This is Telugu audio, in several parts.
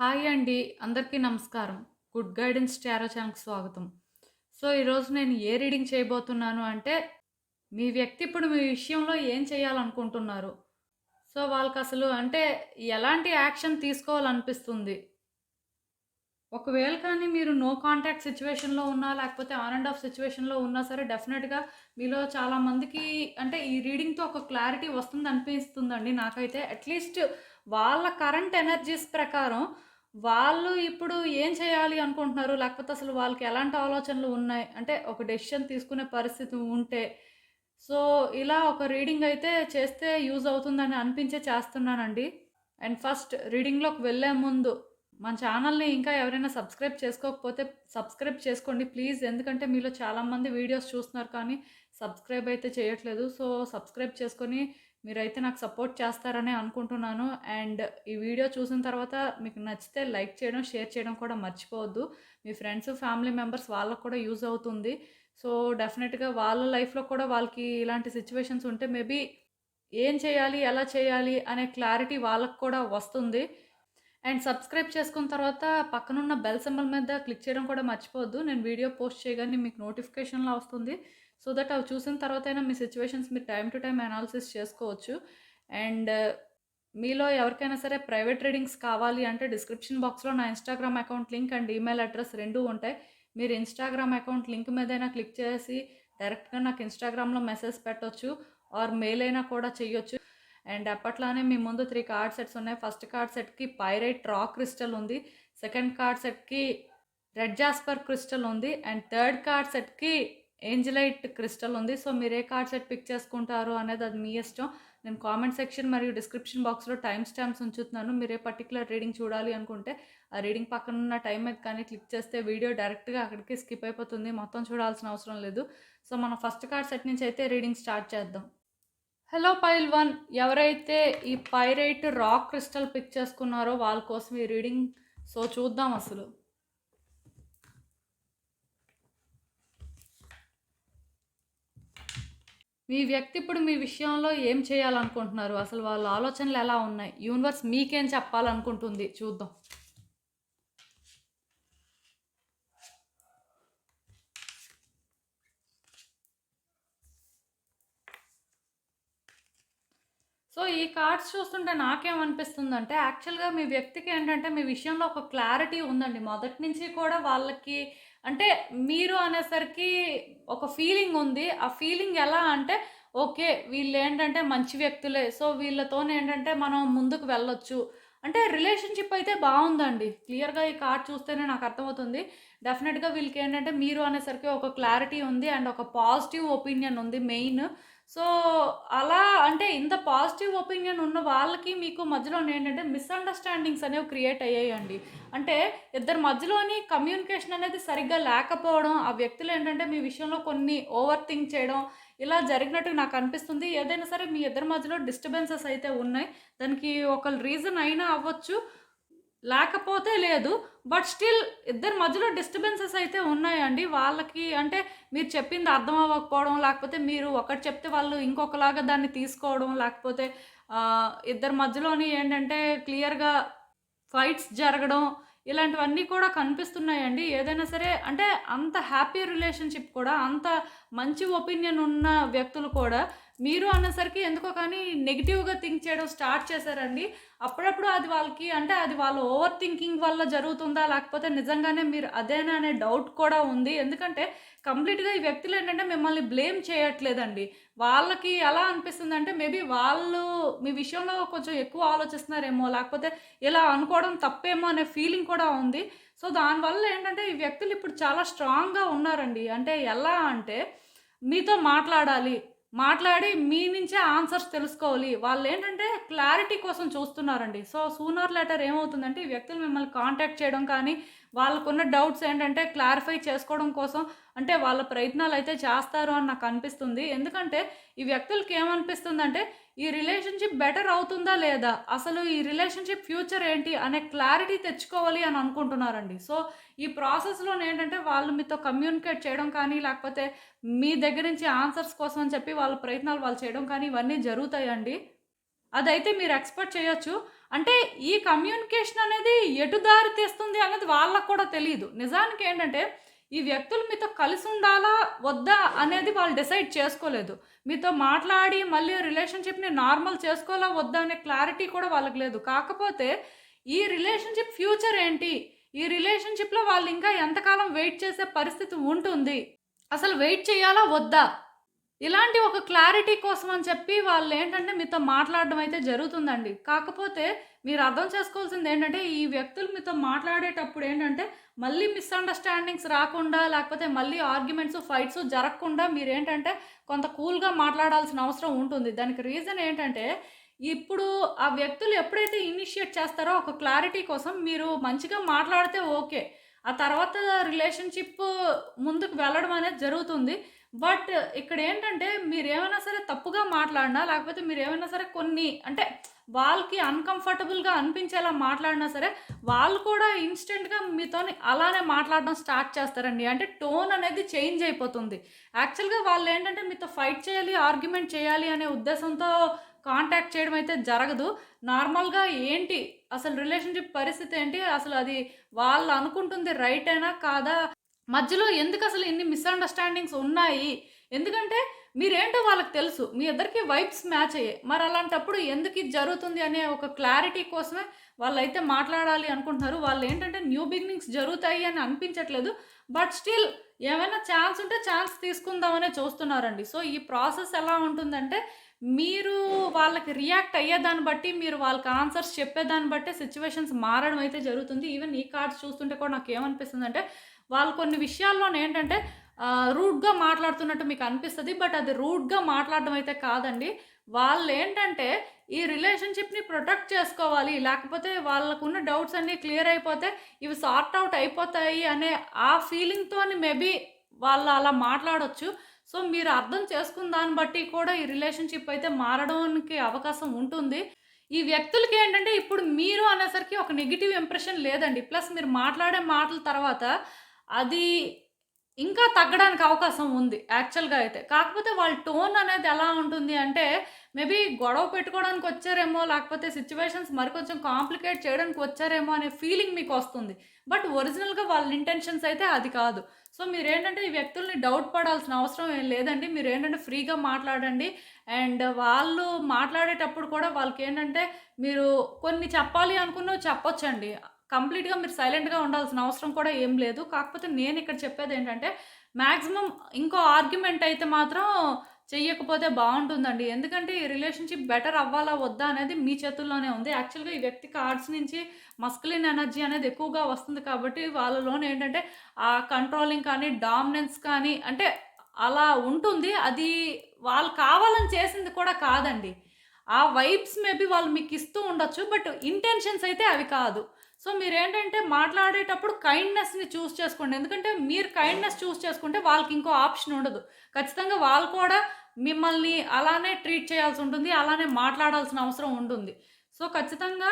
హాయ్ అండి అందరికీ నమస్కారం. గుడ్ గైడెన్స్ టారో ఛానల్కి స్వాగతం. సో ఈరోజు నేను ఏ రీడింగ్ చేయబోతున్నాను అంటే మీ వ్యక్తి ఇప్పుడు మీ విషయంలో ఏం చేయాలనుకుంటున్నారు? సో వాళ్ళకి అసలు అంటే ఎలాంటి యాక్షన్ తీసుకోవాలనిపిస్తుంది? ఒకవేళ కానీ మీరు నో కాంటాక్ట్ సిచ్యువేషన్లో ఉన్నా లేకపోతే ఆన్ అండ్ ఆఫ్ సిచ్యువేషన్లో ఉన్నా సరే డెఫినెట్గా మీలో చాలామందికి అంటే ఈ రీడింగ్తో ఒక క్లారిటీ వస్తుంది అనిపిస్తుందండి నాకైతే. అట్లీస్ట్ వాళ్ళ కరెంట్ ఎనర్జీస్ ప్రకారం వాళ్ళు ఇప్పుడు ఏం చేయాలి అనుకుంటున్నారు? లేకపోతే అసలు వాళ్ళకి ఎలాంటి ఆలోచనలు ఉన్నాయి? అంటే ఒక డెసిషన్ తీసుకునే పరిస్థితి ఉంటే. సో ఇలా ఒక రీడింగ్ అయితే చేస్తే యూజ్ అవుతుందని అనిపించే చేస్తున్నానండి. అండ్ ఫస్ట్ రీడింగ్లోకి వెళ్ళే ముందు మన ఛానల్ని ఇంకా ఎవరైనా సబ్స్క్రైబ్ చేసుకోకపోతే సబ్స్క్రైబ్ చేసుకోండి ప్లీజ్. ఎందుకంటే మీలో చాలామంది వీడియోస్ చూస్తున్నారు కానీ సబ్స్క్రైబ్ అయితే చేయట్లేదు. సో సబ్స్క్రైబ్ చేసుకొని మీరైతే నాకు సపోర్ట్ చేస్తారని అనుకుంటున్నాను. అండ్ ఈ వీడియో చూసిన తర్వాత మీకు నచ్చితే లైక్ చేయడం షేర్ చేయడం కూడా మర్చిపోవద్దు. మీ ఫ్రెండ్స్ ఫ్యామిలీ మెంబర్స్ వాళ్ళకు కూడా యూజ్ అవుతుంది. సో డెఫినెట్గా వాళ్ళ లైఫ్లో కూడా వాళ్ళకి ఇలాంటి సిచ్యువేషన్స్ ఉంటే మేబీ ఏం చేయాలి ఎలా చేయాలి అనే క్లారిటీ వాళ్ళకు కూడా వస్తుంది. అండ్ సబ్స్క్రైబ్ చేసుకున్న తర్వాత పక్కనున్న బెల్ సింబల్ మీద క్లిక్ చేయడం కూడా మర్చిపోవద్దు. నేను వీడియో పోస్ట్ చేయగానే మీకు నోటిఫికేషన్లా వస్తుంది. సో దట్ అవి చూసిన తర్వాత అయినా మీ సిచ్యువేషన్స్ మీరు టైం టు టైం అనాలిసిస్ చేసుకోవచ్చు. అండ్ uh, మీలో ఎవరికైనా సరే ప్రైవేట్ రీడింగ్స్ కావాలి అంటే డిస్క్రిప్షన్ బాక్స్లో నా Instagram account link and email address రెండూ ఉంటాయి. మీరు ఇన్స్టాగ్రామ్ అకౌంట్ లింక్ మీదైనా క్లిక్ చేసి డైరెక్ట్గా నాకు ఇన్స్టాగ్రామ్లో మెసేజ్ పెట్టొచ్చు ఆర్ మెయిల్ అయినా కూడా చేయొచ్చు అండ్ అప్పట్లానే మీ ముందు త్రీ కార్డ్ సెట్స్ ఉన్నాయి. ఫస్ట్ కార్డ్ సెట్కి పైరైట్ రా క్రిస్టల్ ఉంది. సెకండ్ కార్డ్ సెట్కి రెడ్ జాస్పర్ క్రిస్టల్ ఉంది. అండ్ థర్డ్ కార్డ్ సెట్కి ఏంజలైట్ క్రిస్టల్ ఉంది. సో మీరు ఏ కార్డ్ సెట్ పిక్ చేసుకుంటారు అనేది అది మీ ఇష్టం. నేను కామెంట్ సెక్షన్ మరియు డిస్క్రిప్షన్ బాక్స్లో టైం స్టాంప్స్ ఉంచుతున్నాను. మీరు ఏ పర్టికులర్ రీడింగ్ చూడాలి అనుకుంటే ఆ రీడింగ్ పక్కన ఉన్న టైం మీద కానీ క్లిక్ చేస్తే వీడియో డైరెక్ట్గా అక్కడికి స్కిప్ అయిపోతుంది. మొత్తం చూడాల్సిన అవసరం లేదు. సో మనం ఫస్ట్ కార్డ్ సెట్ నుంచి అయితే రీడింగ్ స్టార్ట్ చేద్దాం. హలో పైల్ వన్ ఎవరైతే ఈ పైరైట్ రాక్ క్రిస్టల్ పిక్ చేసుకున్నారో వాళ్ళ కోసం ఈ రీడింగ్ సో చూద్దాం అసలు. మీ వ్యక్తి ఇప్పుడు మీ విషయంలో ఏం చేయాలనుకుంటున్నారు? అసలు వాళ్ళ ఆలోచనలు ఎలా ఉన్నాయి? యూనివర్స్ మీకేం చెప్పాలనుకుంటుంది? చూద్దాం. సో ఈ కార్డ్స్ చూస్తుంటే నాకేమనిపిస్తుందంటే యాక్చువల్గా మీ వ్యక్తికి ఏంటంటే మీ విషయంలో ఒక క్లారిటీ ఉందండి. మొదటి నుంచి కూడా వాళ్ళకి అంటే మీరు అనేసరికి ఒక ఫీలింగ్ ఉంది. ఆ ఫీలింగ్ ఎలా అంటే ఓకే వీళ్ళు ఏంటంటే మంచి వ్యక్తులే. సో వీళ్ళతో ఏంటంటే మనం ముందుకు వెళ్ళొచ్చు. అంటే రిలేషన్షిప్ అయితే బాగుందండి. క్లియర్గా ఈ కార్డ్ చూస్తేనే నాకు అర్థమవుతుంది. డెఫినెట్గా వీళ్ళకి ఏంటంటే మీరు అనేసరికి ఒక క్లారిటీ ఉంది అండ్ ఒక పాజిటివ్ ఒపీనియన్ ఉంది మెయిన్. సో అలా అంటే ఇంత పాజిటివ్ ఒపీనియన్ ఉన్న వాళ్ళకి మీకు మధ్యలో ఏంటంటే మిస్అండర్స్టాండింగ్స్ అనేవి క్రియేట్ అయ్యాయండి. అంటే ఇద్దరి మధ్యలోని కమ్యూనికేషన్ అనేది సరిగ్గా లేకపోవడం ఆ వ్యక్తులు ఏంటంటే మీ విషయంలో కొన్ని ఓవర్ థింక్ చేయడం ఇలా జరిగినట్టు నాకు అనిపిస్తుంది. ఏదైనా సరే మీ ఇద్దరి మధ్యలో డిస్టర్బెన్సెస్ అయితే ఉన్నాయి. దానికి ఒక రీజన్ అయినా అవ్వచ్చు. లేకపోతే లేదు బట్ స్టిల్ ఇద్దరి మధ్యలో డిస్టర్బెన్సెస్ అయితే ఉన్నాయండి. వాళ్ళకి అంటే మీరు చెప్పింది అర్థం అవ్వకపోవడం లేకపోతే మీరు ఒకటి చెప్తే వాళ్ళు ఇంకొకలాగా దాన్ని తీసుకోవడం లేకపోతే ఇద్దరి మధ్యలోని ఏంటంటే క్లియర్గా ఫైట్స్ జరగడం ఇలాంటివన్నీ కూడా కనిపిస్తున్నాయండి. ఏదైనా సరే అంటే అంత హ్యాపీ రిలేషన్షిప్ కూడా అంత మంచి ఒపీనియన్ ఉన్న వ్యక్తులు కూడా మీరు అన్నసరికి ఎందుకో కానీ నెగిటివ్గా థింక్ చేయడం స్టార్ట్ చేశారండి. అప్పుడప్పుడు అది వాళ్ళకి అంటే అది వాళ్ళ ఓవర్ థింకింగ్ వల్ల జరుగుతుందా లేకపోతే నిజంగానే మీరు అదేనా అనే డౌట్ కూడా ఉంది. ఎందుకంటే కంప్లీట్గా ఈ వ్యక్తులు ఏంటంటే మిమ్మల్ని బ్లేమ్ చేయట్లేదండి. వాళ్ళకి ఎలా అనిపిస్తుంది అంటే మేబీ వాళ్ళు మీ విషయంలో కొంచెం ఎక్కువ ఆలోచిస్తున్నారేమో లేకపోతే ఇలా అనుకోవడం తప్పేమో అనే ఫీలింగ్ కూడా ఉంది. సో దానివల్ల ఏంటంటే ఈ వ్యక్తులు ఇప్పుడు చాలా స్ట్రాంగ్గా ఉన్నారండి. అంటే ఎలా అంటే మీతో మాట్లాడాలి మాట్లాడి మీ నుంచే ఆన్సర్స్ తెలుసుకోవాలి. వాళ్ళు ఏంటంటే క్లారిటీ కోసం చూస్తున్నారండి. సో సూనర్ లెటర్ ఏమవుతుందంటే ఈ వ్యక్తులు మిమ్మల్ని కాంటాక్ట్ చేయడం కానీ వాళ్ళకున్న డౌట్స్ ఏంటంటే క్లారిఫై చేసుకోవడం కోసం అంటే వాళ్ళ ప్రయత్నాలు అయితే చేస్తారు అని నాకు అనిపిస్తుంది. ఎందుకంటే ఈ వ్యక్తులకి ఏమనిపిస్తుంది అంటే ఈ రిలేషన్షిప్ బెటర్ అవుతుందా లేదా? అసలు ఈ రిలేషన్షిప్ ఫ్యూచర్ ఏంటి అనే క్లారిటీ తెచ్చుకోవాలి అని అనుకుంటున్నారండి. సో ఈ ప్రాసెస్లో ఏంటంటే వాళ్ళు మీతో కమ్యూనికేట్ చేయడం కానీ లేకపోతే మీ దగ్గర నుంచి ఆన్సర్స్ కోసం అని చెప్పి వాళ్ళ ప్రయత్నాలు వాళ్ళు చేయడం కానీ ఇవన్నీ జరుగుతాయండి. అదైతే మీరు ఎక్స్పెక్ట్ చేయొచ్చు. అంటే ఈ కమ్యూనికేషన్ అనేది ఎటు దారి తీస్తుంది అనేది వాళ్ళకు కూడా తెలియదు నిజానికి ఏంటంటే ఈ వ్యక్తులు మీతో కలిసి ఉండాలా వద్దా అనేది వాళ్ళు డిసైడ్ చేసుకోలేదు. మీతో మాట్లాడి మళ్ళీ రిలేషన్షిప్ని నార్మల్ చేసుకోవాలా వద్దా అనే క్లారిటీ కూడా వాళ్ళకి లేదు. కాకపోతే ఈ రిలేషన్షిప్ ఫ్యూచర్ ఏంటి? ఈ రిలేషన్షిప్లో వాళ్ళు ఇంకా ఎంతకాలం వెయిట్ చేసే పరిస్థితి ఉంటుంది? అసలు వెయిట్ చేయాలా వద్దా? ఇలాంటి ఒక క్లారిటీ కోసం అని చెప్పి వాళ్ళు ఏంటంటే మీతో మాట్లాడడం అయితే జరుగుతుందండి. కాకపోతే మీరు అర్థం చేసుకోవాల్సింది ఏంటంటే ఈ వ్యక్తులు మీతో మాట్లాడేటప్పుడు ఏంటంటే మళ్ళీ మిస్అండర్స్టాండింగ్స్ రాకుండా లేకపోతే మళ్ళీ ఆర్గ్యుమెంట్స్ ఫైట్స్ జరగకుండా మీరు ఏంటంటే కొంత కూల్గా మాట్లాడాల్సిన అవసరం ఉంటుంది. దానికి రీజన్ ఏంటంటే ఇప్పుడు ఆ వ్యక్తులు ఎప్పుడైతే ఇనిషియేట్ చేస్తారో ఒక క్లారిటీ కోసం మీరు మంచిగా మాట్లాడితే ఓకే. ఆ తర్వాత రిలేషన్షిప్ ముందుకు వెళ్ళడం అనేది జరుగుతుంది. బట్ ఇక్కడ ఏంటంటే మీరు ఏమైనా సరే తప్పుగా మాట్లాడినా లేకపోతే మీరు ఏమైనా సరే కొన్ని అంటే వాళ్ళకి అన్కంఫర్టబుల్గా అనిపించేలా మాట్లాడినా సరే వాళ్ళు కూడా ఇన్స్టెంట్గా మీతో అలానే మాట్లాడడం స్టార్ట్ చేస్తారండి. అంటే టోన్ అనేది చేంజ్ అయిపోతుంది. యాక్చువల్గా వాళ్ళు ఏంటంటే మీతో ఫైట్ చేయాలి ఆర్గ్యుమెంట్ చేయాలి అనే ఉద్దేశంతో కాంటాక్ట్ చేయడం అయితే జరగదు. నార్మల్గా ఏంటి? అసలు రిలేషన్షిప్ పరిస్థితి ఏంటి? అసలు అది వాళ్ళు అనుకుంటుంది రైట్ అయినా కాదా? మధ్యలో ఎందుకు అసలు ఇన్ని మిస్అండర్స్టాండింగ్స్ ఉన్నాయి? ఎందుకంటే మీరేంటో వాళ్ళకి తెలుసు. మీ ఇద్దరికి వైబ్స్ మ్యాచ్ అయ్యాయి. మరి అలాంటప్పుడు ఎందుకు ఇది జరుగుతుంది అనే ఒక క్లారిటీ కోసమే వాళ్ళైతే మాట్లాడాలి అనుకుంటున్నారు. వాళ్ళు ఏంటంటే న్యూ బిగినింగ్స్ జరుగుతాయి అని అనిపించట్లేదు. బట్ స్టిల్ ఏమైనా ఛాన్స్ ఉంటే ఛాన్స్ తీసుకుందామనే చూస్తున్నారండి. సో ఈ ప్రాసెస్ ఎలా ఉంటుందంటే మీరు వాళ్ళకి రియాక్ట్ అయ్యేదాన్ని బట్టి మీరు వాళ్ళకి ఆన్సర్స్ చెప్పేదాన్ని బట్టి సిచ్యువేషన్స్ మారడం అయితే జరుగుతుంది. ఈవెన్ ఈ కార్డ్స్ చూస్తుంటే కూడా నాకు ఏమనిపిస్తుంది అంటే వాళ్ళు కొన్ని విషయాల్లో ఏంటంటే రూడ్గా మాట్లాడుతున్నట్టు మీకు అనిపిస్తుంది బట్ అది రూడ్గా మాట్లాడడం అయితే కాదండి. వాళ్ళు ఏంటంటే ఈ రిలేషన్షిప్ని ప్రొటెక్ట్ చేసుకోవాలి లేకపోతే వాళ్ళకున్న డౌట్స్ అన్నీ క్లియర్ అయిపోతే ఇవి సార్ట్ అవుట్ అయిపోతాయి అనే ఆ ఫీలింగ్తో మేబీ వాళ్ళు అలా మాట్లాడొచ్చు. సో మీరు అర్థం చేసుకున్న దాన్ని బట్టి కూడా ఈ రిలేషన్షిప్ అయితే మారడానికి అవకాశం ఉంటుంది. ఈ వ్యక్తులకి ఏంటంటే ఇప్పుడు మీరు అనేసరికి ఒక నెగిటివ్ ఇంప్రెషన్ లేదండి. ప్లస్ మీరు మాట్లాడే మాటల తర్వాత అది ఇంకా తగ్గడానికి అవకాశం ఉంది యాక్చువల్గా అయితే. కాకపోతే వాళ్ళ టోన్ అనేది ఎలా ఉంటుంది అంటే మేబీ గొడవ పెట్టుకోవడానికి వచ్చారేమో లేకపోతే సిచ్యువేషన్స్ మరి కొంచెం కాంప్లికేట్ చేయడానికి వచ్చారేమో అనే ఫీలింగ్ మీకు వస్తుంది. బట్ ఒరిజినల్గా వాళ్ళ ఇంటెన్షన్స్ అయితే అది కాదు. సో మీరు ఏంటంటే ఈ వ్యక్తుల్ని డౌట్ పడాల్సిన అవసరం ఏం లేదండి. మీరు ఏంటంటే ఫ్రీగా మాట్లాడండి. అండ్ వాళ్ళు మాట్లాడేటప్పుడు కూడా వాళ్ళకి ఏంటంటే మీరు కొన్ని చెప్పాలి అనుకున్నవి చెప్పొచ్చండి. కంప్లీట్గా మీరు సైలెంట్గా ఉండాల్సిన అవసరం కూడా ఏం లేదు. కాకపోతే నేను ఇక్కడ చెప్పేది ఏంటంటే మ్యాక్సిమం ఇంకో ఆర్గ్యుమెంట్ అయితే మాత్రం చెయ్యకపోతే బాగుంటుందండి. ఎందుకంటే ఈ రిలేషన్షిప్ బెటర్ అవ్వాలా వద్దా అనేది మీ చేతుల్లోనే ఉంది. యాక్చువల్గా ఈ వ్యక్తి కార్డ్స్ నుంచి మస్కులిన్ ఎనర్జీ అనేది ఎక్కువగా వస్తుంది కాబట్టి వాళ్ళలోనే ఏంటంటే ఆ కంట్రోలింగ్ కానీ డామినెన్స్ కానీ అంటే అలా ఉంటుంది. అది వాళ్ళు కావాలని చేసింది కూడా కాదండి. ఆ వైబ్స్ మేబీ వాళ్ళు మీకు ఇస్తూ ఉండొచ్చు బట్ ఇంటెన్షన్స్ అయితే అవి కాదు. సో మీరు ఏంటంటే మాట్లాడేటప్పుడు కైండ్నెస్ని చూస్ చేసుకోండి. ఎందుకంటే మీరు కైండ్నెస్ చూస్ చేసుకుంటే వాళ్ళకి ఇంకో ఆప్షన్ ఉండదు. ఖచ్చితంగా వాళ్ళు కూడా మిమ్మల్ని అలానే ట్రీట్ చేయాల్సి ఉంటుంది అలానే మాట్లాడాల్సిన అవసరం ఉంటుంది. సో ఖచ్చితంగా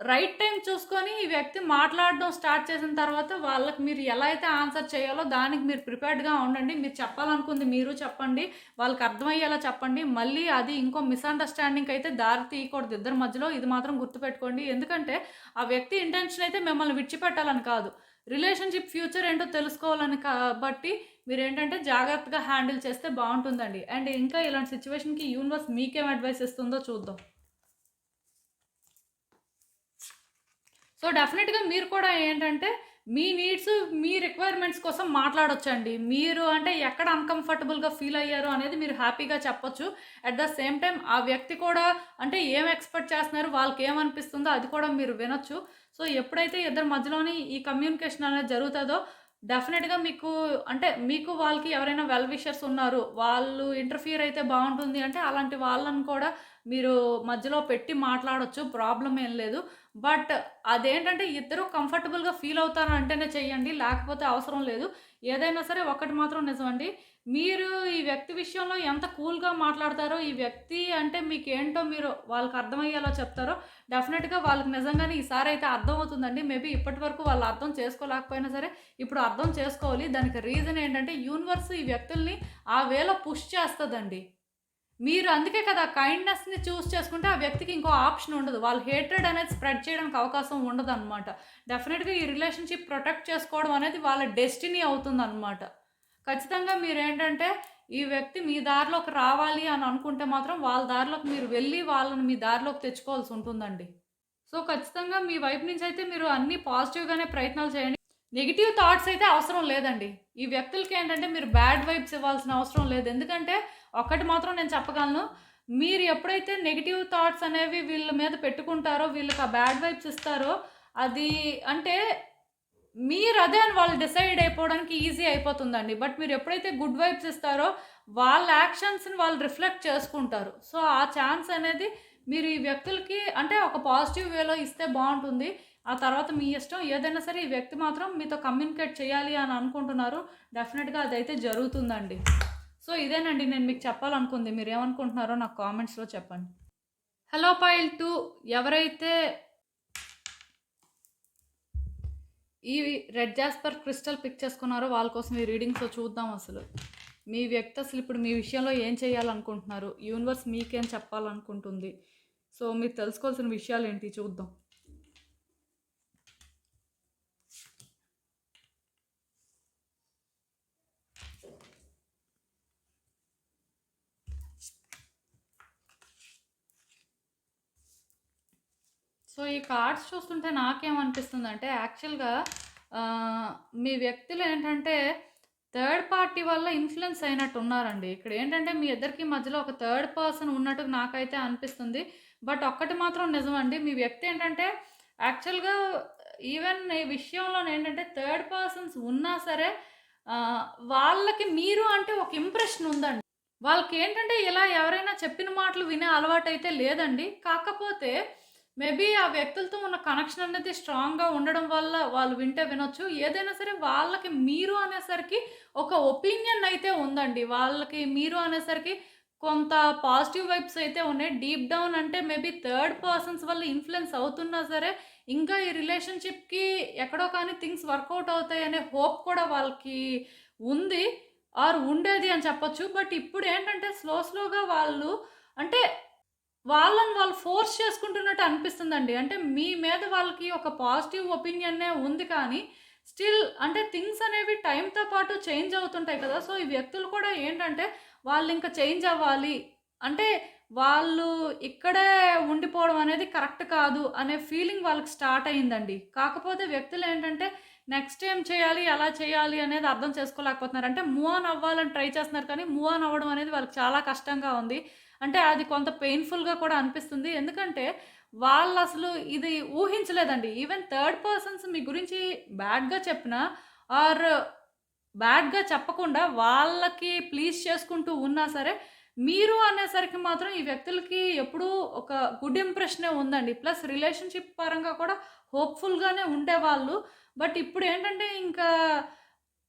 రైట్ టైం చూసుకొని ఈ వ్యక్తి మాట్లాడడం స్టార్ట్ చేసిన తర్వాత వాళ్ళకి మీరు ఎలా అయితే ఆన్సర్ చేయాలో దానికి మీరు ప్రిపేర్డ్గా ఉండండి. మీరు చెప్పాలనుకుంది మీరు చెప్పండి. వాళ్ళకి అర్థమయ్యేలా చెప్పండి. మళ్ళీ అది ఇంకో మిస్అండర్స్టాండింగ్ అయితే దారి తీయకూడదు ఇద్దరి మధ్యలో. ఇది మాత్రం గుర్తుపెట్టుకోండి. ఎందుకంటే ఆ వ్యక్తి ఇంటెన్షన్ అయితే మిమ్మల్ని విడిచిపెట్టాలని కాదు. రిలేషన్షిప్ ఫ్యూచర్ ఏంటో తెలుసుకోవాలని కాబట్టి మీరు ఏంటంటే జాగ్రత్తగా హ్యాండిల్ చేస్తే బాగుంటుందండి. అండ్ ఇంకా ఇలాంటి సిచ్యువేషన్కి యూనివర్స్ మీకేం అడ్వైస్ ఇస్తుందో చూద్దాం. సో డెఫినెట్గా మీరు కూడా ఏంటంటే మీ నీడ్స్ మీ రిక్వైర్మెంట్స్ కోసం మాట్లాడొచ్చండి. మీరు అంటే ఎక్కడ అన్కంఫర్టబుల్గా ఫీల్ అయ్యారు అనేది మీరు హ్యాపీగా చెప్పొచ్చు. అట్ ద సేమ్ టైం ఆ వ్యక్తి కూడా అంటే ఏం ఎక్స్పెక్ట్ చేస్తున్నారు వాళ్ళకి ఏమనిపిస్తుందో అది కూడా మీరు వినొచ్చు. సో ఎప్పుడైతే ఇద్దరి మధ్యలోని ఈ కమ్యూనికేషన్ అనేది జరుగుతుందో డెఫినెట్గా మీకు అంటే మీకు వాళ్ళకి ఎవరైనా వెల్ విషర్స్ ఉన్నారు వాళ్ళు ఇంటర్ఫియర్ అయితే బాగుంటుంది అంటే అలాంటి వాళ్ళని కూడా మీరు మధ్యలో పెట్టి మాట్లాడొచ్చు ప్రాబ్లం ఏం లేదు. బట్ అదేంటంటే ఇద్దరు కంఫర్టబుల్గా ఫీల్ అవుతారు అంటేనే చెయ్యండి లేకపోతే అవసరం లేదు. ఏదైనా సరే ఒకటి మాత్రం నిజమండి మీరు ఈ వ్యక్తి విషయంలో ఎంత కూల్గా మాట్లాడతారో ఈ వ్యక్తి అంటే మీకు ఏంటో మీరు వాళ్ళకి అర్థమయ్యేలా చెప్తారో డెఫినెట్గా వాళ్ళకి నిజంగానే ఈసారి అయితే అర్థమవుతుందండి. మేబీ ఇప్పటి వరకు వాళ్ళు అర్థం చేసుకోలేకపోయినా సరే ఇప్పుడు అర్థం చేసుకోవాలి. దానికి రీజన్ ఏంటంటే యూనివర్స్ ఈ వ్యక్తుల్ని ఆ వేలో పుష్ చేస్తుందండి. మీరు అందుకే కదా కైండ్నెస్ని చూస్ చేసుకుంటే ఆ వ్యక్తికి ఇంకో ఆప్షన్ ఉండదు. వాళ్ళు హేట్రెడ్ అనేది స్ప్రెడ్ చేయడానికి అవకాశం ఉండదు అనమాట డెఫినెట్గా ఈ రిలేషన్షిప్ ప్రొటెక్ట్ చేసుకోవడం అనేది వాళ్ళ డెస్టినీ అవుతుంది అనమాట ఖచ్చితంగా మీరు ఏంటంటే ఈ వ్యక్తి మీ దారిలోకి రావాలి అని అనుకుంటే మాత్రం వాళ్ళ దారిలోకి మీరు వెళ్ళి వాళ్ళని మీ దారిలోకి తెచ్చుకోవాల్సి ఉంటుందండి. సో ఖచ్చితంగా మీ వైపు నుంచి అయితే మీరు అన్ని పాజిటివ్గానే ప్రయత్నాలు చేయండి. నెగిటివ్ థాట్స్ అయితే అవసరం లేదండి. ఈ వ్యక్తులకి ఏంటంటే మీరు బ్యాడ్ వైబ్స్ ఇవ్వాల్సిన అవసరం లేదు. ఎందుకంటే ఒక్కటి మాత్రం నేను చెప్పగలను. మీరు ఎప్పుడైతే నెగిటివ్ థాట్స్ అనేవి వీళ్ళ మీద పెట్టుకుంటారో వీళ్ళకి ఆ బ్యాడ్ వైబ్స్ ఇస్తారో అది అంటే మీరు అదే అని వాళ్ళు డిసైడ్ అయిపోవడానికి ఈజీ అయిపోతుందండి. బట్ మీరు ఎప్పుడైతే గుడ్ వైబ్స్ ఇస్తారో వాళ్ళ యాక్షన్స్ని వాళ్ళు రిఫ్లెక్ట్ చేసుకుంటారు. సో ఆ ఛాన్స్ అనేది మీరు ఈ వ్యక్తులకి అంటే ఒక పాజిటివ్ వేలో ఇస్తే బాగుంటుంది. ఆ తర్వాత మీ ఇష్టం ఏదైనా సరే ఈ వ్యక్తి మాత్రం మీతో కమ్యూనికేట్ చేయాలి అని అనుకుంటున్నారు. డెఫినెట్గా అదైతే జరుగుతుందండి. సో ఇదేనండి నేను మీకు చెప్పాలనుకుంది. మీరు ఏమనుకుంటున్నారో నాకు కామెంట్స్లో చెప్పండి. హలో పైల్ టూ ఎవరైతే ఈ రెడ్ జాస్పర్ క్రిస్టల్ పిక్ చేసుకున్నారో వాళ్ళ కోసం ఈ రీడింగ్స్లో చూద్దాం అసలు. మీ వ్యక్తి అసలు ఇప్పుడు మీ విషయంలో ఏం చేయాలనుకుంటున్నారు? యూనివర్స్ మీకేం చెప్పాలనుకుంటుంది? సో మీరు తెలుసుకోవాల్సిన విషయాలు ఏంటి చూద్దాం. సో ఈ కార్డ్స్ చూస్తుంటే నాకేమనిపిస్తుందంటే యాక్చువల్గా మీ వ్యక్తులు ఏంటంటే థర్డ్ పార్టీ వల్ల ఇన్ఫ్లుయెన్స్ అయినట్టు ఉన్నారండి ఇక్కడ ఏంటంటే మీ ఇద్దరికి మధ్యలో ఒక థర్డ్ పర్సన్ ఉన్నట్టు నాకైతే అనిపిస్తుంది. బట్ ఒక్కటి మాత్రం నిజమండి. మీ వ్యక్తి ఏంటంటే యాక్చువల్గా ఈవెన్ ఈ విషయంలో ఏంటంటే థర్డ్ పర్సన్స్ ఉన్నా సరే వాళ్ళకి మీరు అంటే ఒక ఇంప్రెషన్ ఉందండి. వాళ్ళకి ఏంటంటే ఇలా ఎవరైనా చెప్పిన మాటలు వినే అలవాటు అయితే లేదండి. కాకపోతే మేబీ ఆ వ్యక్తులతో ఉన్న కనెక్షన్ అనేది స్ట్రాంగ్గా ఉండడం వల్ల వాళ్ళు వింటే వినొచ్చు. ఏదైనా సరే వాళ్ళకి మీరు అనేసరికి ఒక ఒపీనియన్ అయితే ఉందండి. వాళ్ళకి మీరు అనేసరికి కొంత పాజిటివ్ వైబ్స్ అయితే ఉన్నాయి. డీప్ డౌన్ అంటే మేబీ థర్డ్ పర్సన్స్ వల్ల ఇన్ఫ్లుయెన్స్ అవుతున్నా సరే ఇంకా ఈ రిలేషన్షిప్కి ఎక్కడో కానీ థింగ్స్ వర్కౌట్ అవుతాయి అనే హోప్ కూడా వాళ్ళకి ఉంది. ఆర్ ఉండేది అని చెప్పొచ్చు. బట్ ఇప్పుడు ఏంటంటే స్లో స్లోగా వాళ్ళు అంటే వాళ్ళని వాళ్ళు ఫోర్స్ చేసుకుంటున్నట్టు అనిపిస్తుందండి. అంటే మీ మీద వాళ్ళకి ఒక పాజిటివ్ ఒపీనియన్నే ఉంది కానీ స్టిల్ అంటే థింగ్స్ అనేవి టైంతో పాటు చేంజ్ అవుతుంటాయి కదా. సో ఈ వ్యక్తులు కూడా ఏంటంటే వాళ్ళు ఇంకా చేంజ్ అవ్వాలి. అంటే వాళ్ళు ఇక్కడే ఉండిపోవడం అనేది కరెక్ట్ కాదు అనే ఫీలింగ్ వాళ్ళకి స్టార్ట్ అయ్యిందండి. కాకపోతే వ్యక్తులు ఏంటంటే నెక్స్ట్ ఏం చేయాలి ఎలా చేయాలి అనేది అర్థం చేసుకోలేకపోతున్నారు. అంటే మూవ్ ఆన్ అవ్వాలని ట్రై చేస్తున్నారు కానీ మూవ్ ఆన్ అవ్వడం అనేది వాళ్ళకి చాలా కష్టంగా ఉంది. అంటే అది కొంత పెయిన్ఫుల్గా కూడా అనిపిస్తుంది. ఎందుకంటే వాళ్ళు అసలు ఇది ఊహించలేదండి. ఈవెన్ థర్డ్ పర్సన్స్ మీ గురించి బ్యాడ్గా చెప్పినా ఆర్ బ్యాడ్గా చెప్పకుండా వాళ్ళకి ప్లీజ్ చేసుకుంటూ ఉన్నా సరే మీరు అనేసరికి మాత్రం ఈ వ్యక్తులకి ఎప్పుడూ ఒక గుడ్ ఇంప్రెషనే ఉందండి. ప్లస్ రిలేషన్షిప్ పరంగా కూడా హోప్ఫుల్గానే ఉండేవాళ్ళు. బట్ ఇప్పుడు ఏంటంటే ఇంకా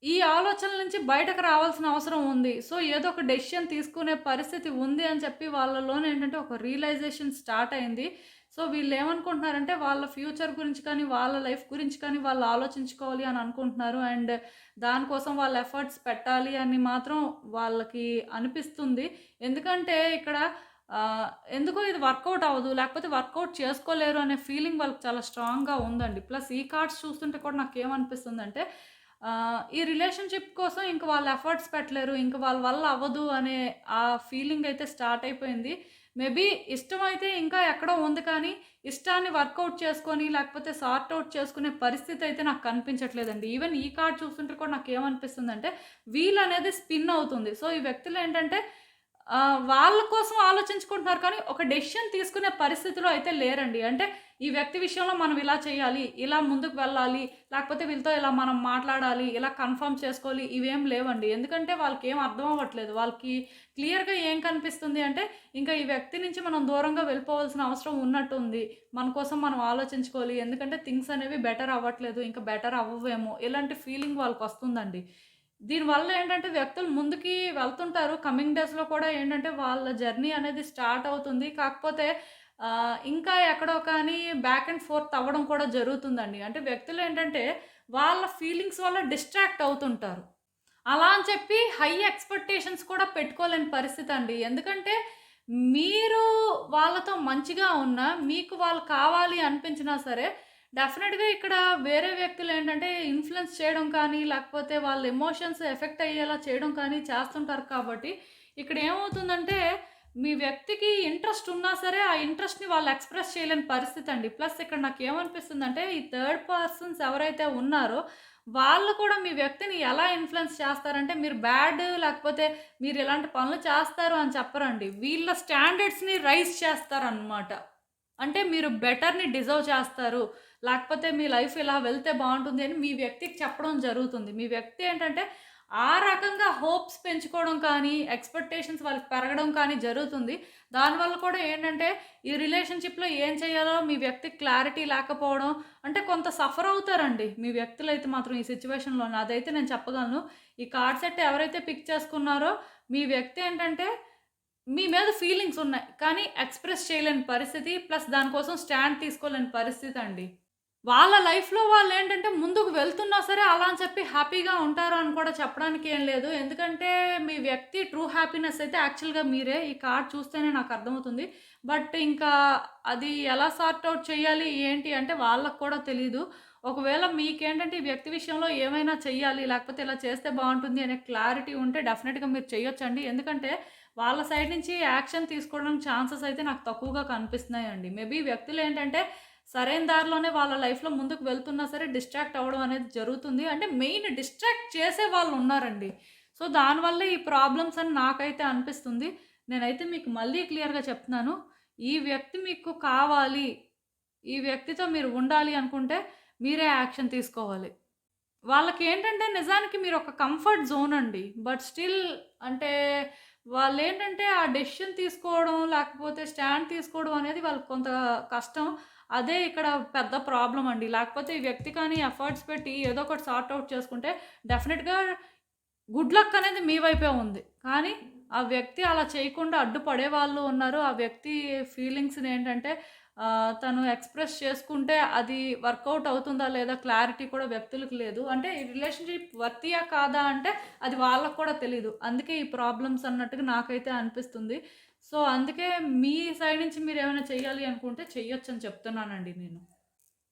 ఈ ఆలోచనల నుంచి బయటకు రావాల్సిన అవసరం ఉంది. సో ఏదో ఒక డెసిషన్ తీసుకునే పరిస్థితి ఉంది అని చెప్పి వాళ్ళలోనే ఏంటంటే ఒక రియలైజేషన్ స్టార్ట్ అయింది. సో వీళ్ళు ఏమనుకుంటున్నారంటే వాళ్ళ ఫ్యూచర్ గురించి కానీ వాళ్ళ లైఫ్ గురించి కానీ వాళ్ళు ఆలోచించుకోవాలి అని అనుకుంటున్నారు. అండ్ దానికోసం వాళ్ళ ఎఫర్ట్స్ పెట్టాలి అని మాత్రం వాళ్ళకి అనిపిస్తుంది. ఎందుకంటే ఇక్కడ ఎందుకో ఇది వర్కౌట్ అవ్వదు. లేకపోతే వర్కౌట్ చేసుకోలేరు అనే ఫీలింగ్ వాళ్ళకి చాలా స్ట్రాంగ్గా ఉందండి. ప్లస్ ఈ కార్డ్స్ చూస్తుంటే కూడా నాకు ఏమనిపిస్తుంది అంటే ఈ రిలేషన్షిప్ కోసం ఇంక వాళ్ళు ఎఫర్ట్స్ పెట్టలేరు ఇంక వాళ్ళ వల్ల అవ్వదు అనే ఆ ఫీలింగ్ అయితే స్టార్ట్ అయిపోయింది. మేబీ ఇష్టం అయితే ఇంకా ఎక్కడో ఉంది కానీ ఇష్టాన్ని వర్కౌట్ చేసుకొని లేకపోతే సార్ట్ అవుట్ చేసుకునే పరిస్థితి అయితే నాకు కనిపించట్లేదండి. ఈవెన్ ఈ కార్డ్ చూస్తుంటే కూడా నాకు ఏమనిపిస్తుంది అంటే వీల్ అనేది స్పిన్ అవుతుంది. సో ఈ వ్యక్తులు ఏంటంటే వాళ్ళ కోసం ఆలోచించుకుంటున్నారు కానీ ఒక డెసిషన్ తీసుకునే పరిస్థితిలో అయితే లేరండి. అంటే ఈ వ్యక్తి విషయంలో మనం ఇలా చేయాలి ఇలా ముందుకు వెళ్ళాలి లేకపోతే వీళ్ళతో ఇలా మనం మాట్లాడాలి ఇలా కన్ఫర్మ్ చేసుకోవాలి ఇవేం లేవండి. ఎందుకంటే వాళ్ళకి ఏం అర్థం అవ్వట్లేదు. వాళ్ళకి క్లియర్గా ఏం కనిపిస్తుంది అంటే ఇంకా ఈ వ్యక్తి నుంచి మనం దూరంగా వెళ్ళిపోవాల్సిన అవసరం ఉన్నట్టు ఉంది మన కోసం మనం ఆలోచించుకోవాలి. ఎందుకంటే థింగ్స్ అనేవి బెటర్ అవ్వట్లేదు ఇంకా బెటర్ అవ్వవేమో ఇలాంటి ఫీలింగ్ వాళ్ళకి వస్తుందండి. దీనివల్ల ఏంటంటే వ్యక్తులు ముందుకి వెళ్తుంటారు. కమింగ్ డేస్లో కూడా ఏంటంటే వాళ్ళ జర్నీ అనేది స్టార్ట్ అవుతుంది. కాకపోతే ఇంకా ఎక్కడో కానీ బ్యాక్ అండ్ ఫోర్త్ అవ్వడం కూడా జరుగుతుందండి. అంటే వ్యక్తులు ఏంటంటే వాళ్ళ ఫీలింగ్స్ వల్ల డిస్ట్రాక్ట్ అవుతుంటారు. అలా అని చెప్పి హై ఎక్స్పెక్టేషన్స్ కూడా పెట్టుకోలేని పరిస్థితి అండి. ఎందుకంటే మీరు వాళ్ళతో మంచిగా ఉన్నా, మీకు వాళ్ళు కావాలి అనిపించినా సరే, డెఫినెట్గా ఇక్కడ వేరే వ్యక్తులు ఏంటంటే ఇన్ఫ్లుయెన్స్ చేయడం కానీ, లేకపోతే వాళ్ళ ఎమోషన్స్ ఎఫెక్ట్ అయ్యేలా చేయడం కానీ చేస్తుంటారు కాబట్టి, ఇక్కడ ఏమవుతుందంటే మీ వ్యక్తికి ఇంట్రెస్ట్ ఉన్నా సరే, ఆ ఇంట్రెస్ట్‌ని వాళ్ళు ఎక్స్‌ప్రెస్ చేయలేని పరిస్థితి అండి. ప్లస్ ఇక్కడ నాకు ఏమనిపిస్తుంది అంటే ఈ థర్డ్ పర్సన్స్ ఎవరైతే ఉన్నారో, వాళ్ళు కూడా మీ వ్యక్తిని ఎలా ఇన్ఫ్లుయెన్స్ చేస్తారంటే మీరు బ్యాడ్ లేకపోతే మీరు ఇలాంటి పనులు చేస్తారు అని చెప్పరండి. వీళ్ళ స్టాండర్డ్స్‌ని రైజ్ చేస్తారనమాట. అంటే మీరు బెటర్‌ని డిజర్వ్ చేస్తారు. లేకపోతే మీ లైఫ్ ఇలా వెళ్తే బాగుంటుంది అని మీ వ్యక్తికి చెప్పడం జరుగుతుంది. మీ వ్యక్తి ఏంటంటే ఆ రకంగా హోప్స్ పెంచుకోవడం కానీ, ఎక్స్‌పెక్టేషన్స్ వాళ్ళకి పెరగడం కానీ జరుగుతుంది. దానివల్ల కూడా ఏంటంటే ఈ రిలేషన్‌షిప్‌లో ఏం చేయాలో మీ వ్యక్తి క్లారిటీ లేకపోవడం అంటే కొంత సఫర్ అవుతారండి. మీ వ్యక్తులు అయితే మాత్రం ఈ సిచ్యువేషన్లో అదైతే నేను చెప్పగలను. ఈ కార్డ్ సెట్ ఎవరైతే పిక్ చేసుకున్నారో మీ వ్యక్తి ఏంటంటే మీ మీద ఫీలింగ్స్ ఉన్నాయి. కానీ ఎక్స్‌ప్రెస్ చేయలేని పరిస్థితి. ప్లస్ దానికోసం స్టాండ్ తీసుకోలేని పరిస్థితి అండి. వాళ్ళ లైఫ్‌లో వాళ్ళేంటంటే ముందుకు వెళ్తున్నా సరే అలా అని చెప్పి హ్యాపీగా ఉంటారు అని కూడా చెప్పడానికి ఏం లేదు. ఎందుకంటే మీ వ్యక్తి ట్రూ హ్యాపీనెస్ అయితే యాక్చువల్‌గా మీరే. ఈ కార్డ్ చూస్తేనే నాకు అర్థమవుతుంది. బట్ ఇంకా అది ఎలా సార్ట్ అవుట్ చేయాలి ఏంటి అంటే వాళ్ళకు కూడా తెలీదు. ఒకవేళ మీకేంటంటే ఈ వ్యక్తి విషయంలో ఏమైనా చెయ్యాలి, లేకపోతే ఇలా చేస్తే బాగుంటుంది అనే క్లారిటీ ఉంటే డెఫినెట్గా మీరు చేయొచ్చండి. ఎందుకంటే వాళ్ళ సైడ్ నుంచి యాక్షన్ తీసుకోవడానికి ఛాన్సెస్ అయితే నాకు తక్కువగా కనిపిస్తున్నాయండి. మేబీ వ్యక్తులు ఏంటంటే సరైన దారిలోనే వాళ్ళ లైఫ్‌లో ముందుకు వెళ్తున్నా సరే డిస్ట్రాక్ట్ అవ్వడం అనేది జరుగుతుంది. అంటే మెయిన్ డిస్ట్రాక్ట్ చేసే వాళ్ళు ఉన్నారండి సో దానివల్లే ఈ ప్రాబ్లమ్స్ అని నాకైతే అనిపిస్తుంది. నేనైతే మీకు మళ్ళీ క్లియర్‌గా చెప్తున్నాను. ఈ వ్యక్తి మీకు కావాలి. ఈ వ్యక్తితో మీరు ఉండాలి అనుకుంటే మీరే యాక్షన్ తీసుకోవాలి. వాళ్ళకి ఏంటంటే నిజానికి మీరు ఒక కంఫర్ట్ జోన్ అండి. బట్ స్టిల్ అంటే వాళ్ళు ఏంటంటే ఆ డెసిషన్ తీసుకోవడం, లేకపోతే స్టాండ్ తీసుకోవడం అనేది వాళ్ళకి కొంత కష్టం. అదే ఇక్కడ పెద్ద ప్రాబ్లమ్ అండి. లేకపోతే ఈ వ్యక్తి కానీ ఎఫర్ట్స్ పెట్టి ఏదో ఒకటి సార్ట్ అవుట్ చేసుకుంటే డెఫినెట్గా గుడ్ లక్ అనేది మీ వైపే ఉంది. కానీ ఆ వ్యక్తి అలా చేయకుండా అడ్డుపడే వాళ్ళు ఉన్నారు. ఆ వ్యక్తి ఫీలింగ్స్‌ని ఏంటంటే తను ఎక్స్‌ప్రెస్ చేసుకుంటే అది వర్కౌట్ అవుతుందా లేదా క్లారిటీ కూడా వ్యక్తులకు లేదు. అంటే ఈ రిలేషన్‌షిప్ వర్తీయా కాదా అంటే అది వాళ్ళకు కూడా తెలీదు. అందుకే ఈ ప్రాబ్లమ్స్ అన్నట్టుగా నాకైతే అనిపిస్తుంది. సో అందుకే మీ సైడ్ నుంచి మీరు ఏమైనా చేయాలి అనుకుంటే చెయ్యొచ్చని చెప్తున్నానండి నేను.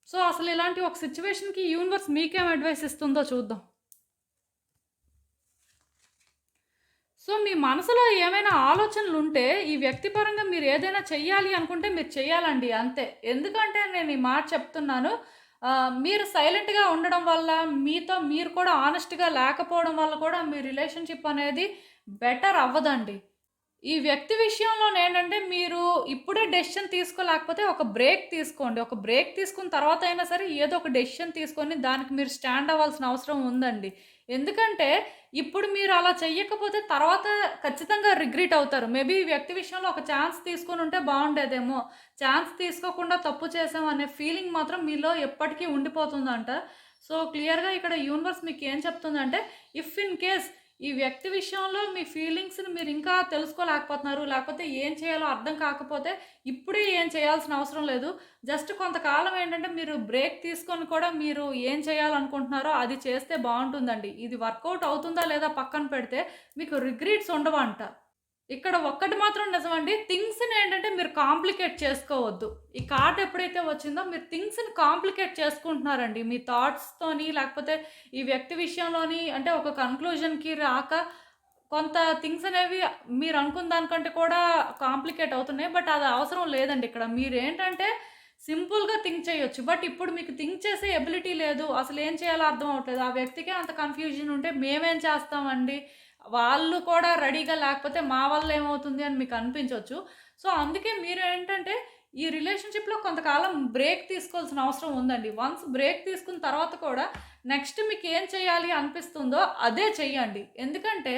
సో అసలు ఇలాంటి ఒక సిచ్యువేషన్కి యూనివర్స్ మీకేం అడ్వైస్ ఇస్తుందో చూద్దాం. సో మీ మనసులో ఏమైనా ఆలోచనలు ఉంటే ఈ వ్యక్తిపరంగా మీరు ఏదైనా చెయ్యాలి అనుకుంటే మీరు చేయాలండి అంతే. ఎందుకంటే నేను ఈ మాట చెప్తున్నాను. మీరు సైలెంట్‌గా ఉండడం వల్ల, మీతో మీరు కూడా హానెస్ట్‌గా లేకపోవడం వల్ల కూడా మీ రిలేషన్‌షిప్ అనేది బెటర్ అవ్వదండి. ఈ వ్యక్తి విషయంలోనేంటంటే మీరు ఇప్పుడే డెసిషన్ తీసుకోలేకపోతే ఒక బ్రేక్ తీసుకోండి. ఒక బ్రేక్ తీసుకున్న తర్వాత అయినా సరే ఏదో ఒక డెసిషన్ తీసుకొని దానికి మీరు స్టాండ్ అవ్వాల్సిన అవసరం ఉందండి. ఎందుకంటే ఇప్పుడు మీరు అలా చెయ్యకపోతే తర్వాత ఖచ్చితంగా రిగ్రెట్ అవుతారు. మేబీ ఈ వ్యక్తి విషయంలో ఒక ఛాన్స్ తీసుకొనుంటే బాగుండేదేమో ఛాన్స్ తీసుకోకుండా తప్పు చేశాం అనే ఫీలింగ్ మాత్రం మీలో ఎప్పటికీ ఉండిపోతుందంట. సో క్లియర్‌గా ఇక్కడ యూనివర్స్ మీకు ఏం చెప్తుందంటే ఇఫ్ ఇన్ కేస్ ఈ వ్యక్తి విషయంలో మీ ఫీలింగ్స్‌ని మీరు ఇంకా తెలుసుకోలేకపోతున్నారు. లేకపోతే ఏం చేయాలో అర్థం కాకపోతే ఇప్పుడే ఏం చేయాల్సిన అవసరం లేదు. జస్ట్ కొంతకాలం ఏంటంటే మీరు బ్రేక్ తీసుకొని కూడా మీరు ఏం చేయాలనుకుంటున్నారో అది చేస్తే బాగుంటుందండి ఇది వర్కౌట్ అవుతుందా లేదా పక్కన పెడితే మీకు రిగ్రెట్స్ ఉండవంట. ఇక్కడ ఒక్కటి మాత్రం నిజమండి. థింగ్స్‌ని ఏంటంటే మీరు కాంప్లికేట్ చేసుకోవద్దు. ఈ కార్డ్ ఎప్పుడైతే వచ్చిందో మీరు థింగ్స్‌ని కాంప్లికేట్ చేసుకుంటున్నారండి. మీ థాట్స్‌తోని లేకపోతే ఈ వ్యక్తి విషయంలోని అంటే ఒక కన్‌క్లూజన్‌కి రాక కొంత థింగ్స్ అనేవి మీరు అనుకున్న దానికంటే కూడా కాంప్లికేట్ అవుతున్నాయి. బట్ అది అవసరం లేదండి ఇక్కడ. మీరేంటంటే సింపుల్‌గా థింక్ చేయొచ్చు. బట్ ఇప్పుడు మీకు థింక్ చేసే ఎబిలిటీ లేదు. అసలు ఏం చేయాలో అర్థం అవట్లేదు ఆ వ్యక్తికే అంత కన్‌ఫ్యూజన్ ఉంటే మేమేం చేస్తామండి? వాళ్ళు కూడా రెడీగా లేకపోతే మా వల్ల ఏమవుతుంది అని మీకు అనిపించవచ్చు సో అందుకే మీరు ఏంటంటే ఈ రిలేషన్‌షిప్‌లో కొంతకాలం బ్రేక్ తీసుకోవాల్సిన అవసరం ఉందండి. వన్స్ బ్రేక్ తీసుకున్న తర్వాత కూడా నెక్స్ట్ మీకు ఏం చేయాలి అనిపిస్తుందో అదే చెయ్యండి. ఎందుకంటే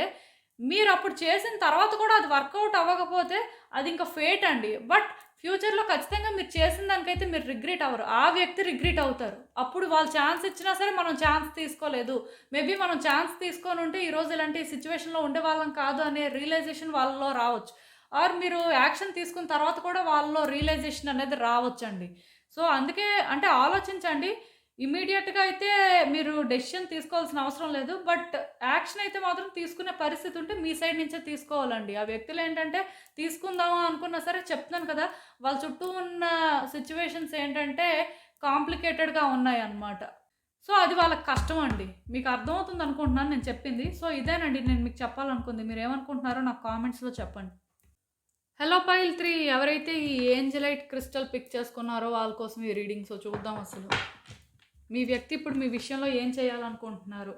మీరు అప్పుడు చేసిన తర్వాత కూడా అది వర్కౌట్ అవ్వకపోతే అది ఇంకా ఫేట్ అండి. బట్ ఫ్యూచర్‌లో ఖచ్చితంగా మీరు చేసిన దానికైతే మీరు రిగ్రెట్ అవ్వరు. ఆ వ్యక్తి రిగ్రెట్ అవుతారు. అప్పుడు వాళ్ళు ఛాన్స్ ఇచ్చినా సరే మనం ఛాన్స్ తీసుకోలేదు. మేబీ మనం ఛాన్స్ తీసుకొని ఉంటే ఈరోజు ఇలాంటి సిట్యుయేషన్‌లో ఉండేవాళ్ళం కాదు అనే రియలైజేషన్ వాళ్ళలో రావచ్చు. ఆర్ మీరు యాక్షన్ తీసుకున్న తర్వాత కూడా వాళ్ళలో రియలైజేషన్ అనేది రావచ్చండి. సో అందుకే అంటే ఆలోచించండి. ఇమీడియట్గా అయితే మీరు డెసిషన్ తీసుకోవాల్సిన అవసరం లేదు. బట్ యాక్షన్ అయితే మాత్రం తీసుకునే పరిస్థితి ఉంటే మీ సైడ్ నుంచే తీసుకోవాలండి. ఆ వ్యక్తులు ఏంటంటే తీసుకుందామా అనుకున్నా సరే చెప్తున్నాను కదా! వాళ్ళ చుట్టూ ఉన్న సిచ్యువేషన్స్ ఏంటంటే కాంప్లికేటెడ్‌గా ఉన్నాయన్నమాట. సో, అది వాళ్ళకి కష్టం అండి. మీకు అర్థమవుతుంది అనుకుంటున్నాను నేను చెప్పింది. సో, ఇదేనండి నేను మీకు చెప్పాలనుకుంది. మీరు ఏమనుకుంటున్నారో నాకు కామెంట్స్‌లో చెప్పండి. హలో పైల్ త్రీ ఎవరైతే ఈ ఏంజెలైట్ క్రిస్టల్ పిక్ చేసుకున్నారో వాళ్ళ కోసం ఈ రీడింగ్. సో, చూద్దాం అసలు. మీ వ్యక్తి ఇప్పుడు మీ విషయంలో ఏం చేయాలనుకుంటున్నారు?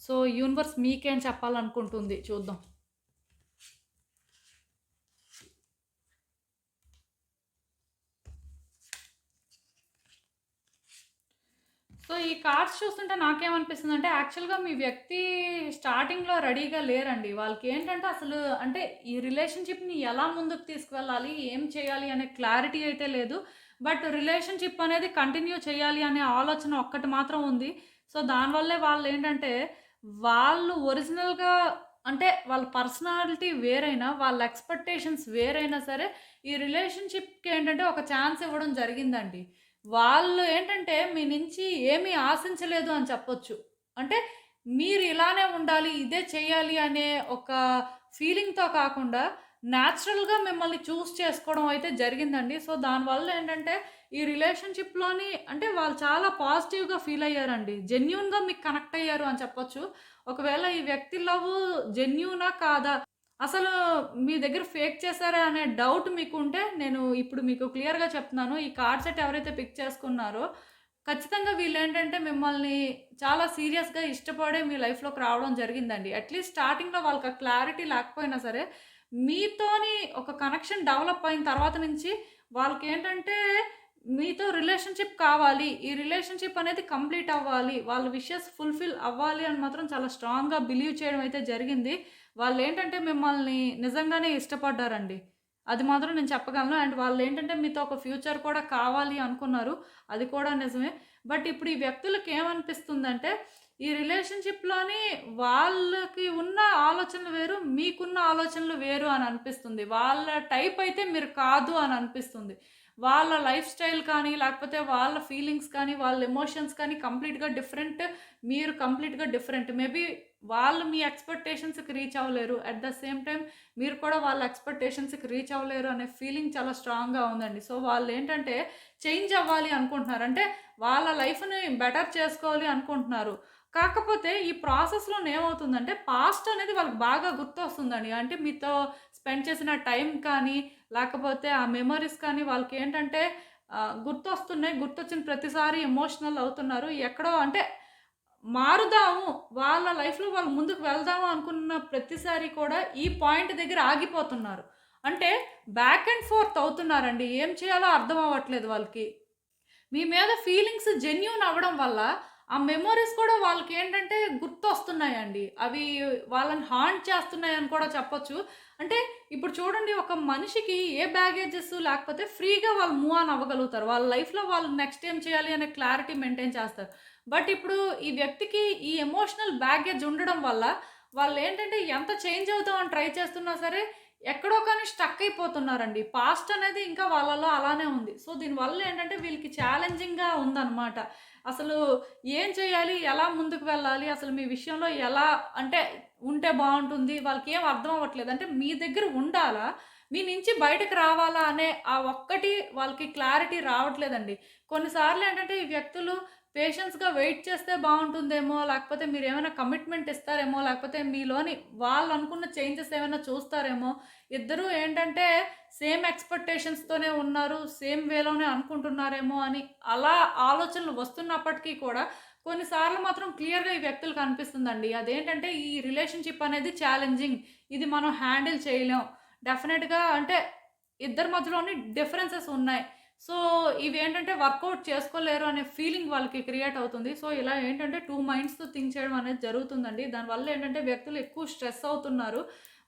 సో, యూనివర్స్ మీకేం చెప్పాలనుకుంటుంది చూద్దాం. సో, ఈ కార్డ్స్ చూస్తుంటే నాకేమనిపిస్తుందంటే యాక్చువల్‌గా మీ వ్యక్తి స్టార్టింగ్‌లో రెడీగా లేరండి. వాళ్ళకి ఏంటంటే అసలు అంటే ఈ రిలేషన్‌షిప్‌ని ఎలా ముందుకు తీసుకువెళ్ళాలి? ఏం చేయాలి? అనే క్లారిటీ అయితే లేదు. బట్ రిలేషన్‌షిప్ అనేది కంటిన్యూ చేయాలి అనే ఆలోచన ఒక్కటి మాత్రం ఉంది. సో, దానివల్లే వాళ్ళేంటంటే వాళ్ళు ఒరిజినల్‌గా అంటే వాళ్ళ పర్సనాలిటీ వేరైనా, వాళ్ళ ఎక్స్‌పెక్టేషన్స్ వేరైనా సరే ఈ రిలేషన్‌షిప్‌కి ఏంటంటే ఒక ఛాన్స్ ఇవ్వడం జరిగిందండి. వాళ్ళు ఏంటంటే మీ నుంచి ఏమీ ఆశించలేదు అని చెప్పొచ్చు. అంటే మీరు ఇలానే ఉండాలి, ఇదే చేయాలి అనే ఒక ఫీలింగ్‌తో కాకుండా న్యాచురల్‌గా మిమ్మల్ని చూస్ చేసుకోవడం అయితే జరిగిందండి. సో, దానివల్ల ఏంటంటే ఈ రిలేషన్‌షిప్‌లోని అంటే వాళ్ళు చాలా పాజిటివ్‌గా ఫీల్ అయ్యారండి. జెన్యున్గా మీకు కనెక్ట్ అయ్యారు అని చెప్పొచ్చు. ఒకవేళ ఈ వ్యక్తి లవ్ జెన్యూనా? కాదా? అసలు మీ దగ్గర ఫేక్ చేశారా? అనే డౌట్ మీకుంటే నేను ఇప్పుడు మీకు క్లియర్‌గా చెప్తున్నాను. ఈ కార్డ్ సెట్ ఎవరైతే పిక్ చేసుకున్నారో ఖచ్చితంగా వీళ్ళు ఏంటంటే మిమ్మల్ని చాలా సీరియస్‌గా ఇష్టపడే మీ లైఫ్‌లోకి రావడం జరిగిందండి. అట్‌లీస్ట్ స్టార్టింగ్‌లో వాళ్ళకి ఆ క్లారిటీ లేకపోయినా సరే మీతోని ఒక కనెక్షన్ డెవలప్ అయిన తర్వాత నుంచి వాళ్ళకేంటంటే మీతో రిలేషన్‌షిప్ కావాలి. ఈ రిలేషన్‌షిప్ అనేది కంప్లీట్ అవ్వాలి. వాళ్ళ విషెస్ ఫుల్‌ఫిల్ అవ్వాలి అని మాత్రం చాలా స్ట్రాంగ్‌గా బిలీవ్ చేయడం అయితే జరిగింది. వాళ్ళు ఏంటంటే మిమ్మల్ని నిజంగానే ఇష్టపడ్డారండి. అది మాత్రం నేను చెప్పగలను. అండ్ వాళ్ళు ఏంటంటే మీతో ఒక ఫ్యూచర్ కూడా కావాలి అనుకున్నారు. అది కూడా నిజమే. బట్ ఇప్పుడు ఈ వ్యక్తులకి ఏమనిపిస్తుందంటే ఈ రిలేషన్‌షిప్‌లోని వాళ్ళకి ఉన్న ఆలోచనలు వేరు, మీకున్న ఆలోచనలు వేరు అని అనిపిస్తుంది. వాళ్ళ టైప్ అయితే మీరు కాదు అని అనిపిస్తుంది. వాళ్ళ లైఫ్ స్టైల్ కానీ, లేకపోతే వాళ్ళ ఫీలింగ్స్ కానీ, వాళ్ళ ఎమోషన్స్ కానీ కంప్లీట్‌గా డిఫరెంట్. మీరు కంప్లీట్‌గా డిఫరెంట్. మేబీ వాళ్ళు మీ ఎక్స్‌పెక్టేషన్స్‌కి రీచ్ అవ్వలేరు. అట్ ద సేమ్ టైం మీరు కూడా వాళ్ళ ఎక్స్‌పెక్టేషన్స్‌కి రీచ్ అవ్వలేరు అనే ఫీలింగ్ చాలా స్ట్రాంగ్‌గా ఉందండి. సో, వాళ్ళు ఏంటంటే చేంజ్ అవ్వాలి అనుకుంటున్నారు. అంటే వాళ్ళ లైఫ్‌ని బెటర్ చేసుకోవాలి అనుకుంటున్నారు. కాకపోతే ఈ ప్రాసెస్లో ఏమవుతుందంటే పాస్ట్ అనేది వాళ్ళకి బాగా గుర్తొస్తుందండి. అంటే మీతో స్పెండ్ చేసిన టైం కానీ, లేకపోతే ఆ మెమరీస్ కానీ వాళ్ళకి ఏంటంటే గుర్తొస్తున్నాయి. గుర్తొచ్చిన ప్రతిసారి ఎమోషనల్ అవుతున్నారు. ఎక్కడో అంటే మారుదాము, వాళ్ళ లైఫ్‌లో వాళ్ళు ముందుకు వెళ్దాము అనుకున్న ప్రతిసారి కూడా ఈ పాయింట్ దగ్గర ఆగిపోతున్నారు. అంటే బ్యాక్ అండ్ ఫోర్త్ అవుతున్నారండి. ఏం చేయాలో అర్థం అవ్వట్లేదు వాళ్ళకి. మీ మీద ఫీలింగ్స్ జెన్యున్ అవ్వడం వల్ల ఆ మెమోరీస్ కూడా వాళ్ళకి వాళ్ళకేంటంటే గుర్తొస్తున్నాయండి. అవి వాళ్ళని హాంట్ చేస్తున్నాయని కూడా చెప్పొచ్చు. అంటే ఇప్పుడు చూడండి ఒక మనిషికి ఏ బ్యాగేజెస్ లేకపోతే ఫ్రీగా వాళ్ళు మూవ్ ఆన్ అవ్వగలుగుతారు. వాళ్ళ లైఫ్‌లో వాళ్ళు నెక్స్ట్ ఏం చేయాలి అనే క్లారిటీ మెయింటైన్ చేస్తారు. బట్ ఇప్పుడు ఈ వ్యక్తికి ఈ ఎమోషనల్ బ్యాగేజ్ ఉండడం వల్ల వాళ్ళు ఏంటంటే ఎంత చేంజ్ అవుతామని ట్రై చేస్తున్నా సరే ఎక్కడో కానీ స్టక్ అయిపోతున్నారండి. పాస్ట్ అనేది ఇంకా వాళ్ళలో అలానే ఉంది. సో, దీనివల్ల ఏంటంటే వీళ్ళకి ఛాలెంజింగ్‌గా ఉందనమాట. అసలు ఏం చేయాలి? ఎలా ముందుకు వెళ్ళాలి? అసలు మీ విషయంలో ఎలా అంటే ఉంటే బాగుంటుంది వాళ్ళకి ఏం అర్థం అవ్వట్లేదు. అంటే మీ దగ్గర ఉండాలా? మీ నుంచి బయటకు రావాలా? అనే ఆ ఒక్కటి వాళ్ళకి క్లారిటీ రావట్లేదండి. కొన్నిసార్లు ఏంటంటే ఈ వ్యక్తులు పేషెన్స్‌గా వెయిట్ చేస్తే బాగుంటుందేమో లేకపోతే మీరు ఏమైనా కమిట్మెంట్ ఇస్తారేమో, లేకపోతే మీలోని వాళ్ళు అనుకున్న చేంజెస్ ఏమైనా చూస్తారేమో. ఇద్దరూ ఏంటంటే సేమ్ ఎక్స్‌పెక్టేషన్స్‌తోనే ఉన్నారు. సేమ్ వేలోనే అనుకుంటున్నారేమో అని అలా ఆలోచనలు వస్తున్నప్పటికీ కూడా కొన్నిసార్లు మాత్రం క్లియర్‌గా ఈ వ్యక్తులకు అనిపిస్తుందండి. అదేంటంటే ఈ రిలేషన్‌షిప్ అనేది ఛాలెంజింగ్. ఇది మనం హ్యాండిల్ చేయలేం. డెఫినెట్గా అంటే ఇద్దరి మధ్యలోని డిఫరెన్సెస్ ఉన్నాయి. సో, ఇవేంటంటే వర్కౌట్ చేసుకోలేరు అనే ఫీలింగ్ వాళ్ళకి క్రియేట్ అవుతుంది. సో, ఇలా ఏంటంటే టూ మైండ్స్‌తో థింక్ చేయడం అనేది జరుగుతుందండి. దానివల్ల ఏంటంటే వ్యక్తులు ఎక్కువ స్ట్రెస్ అవుతున్నారు.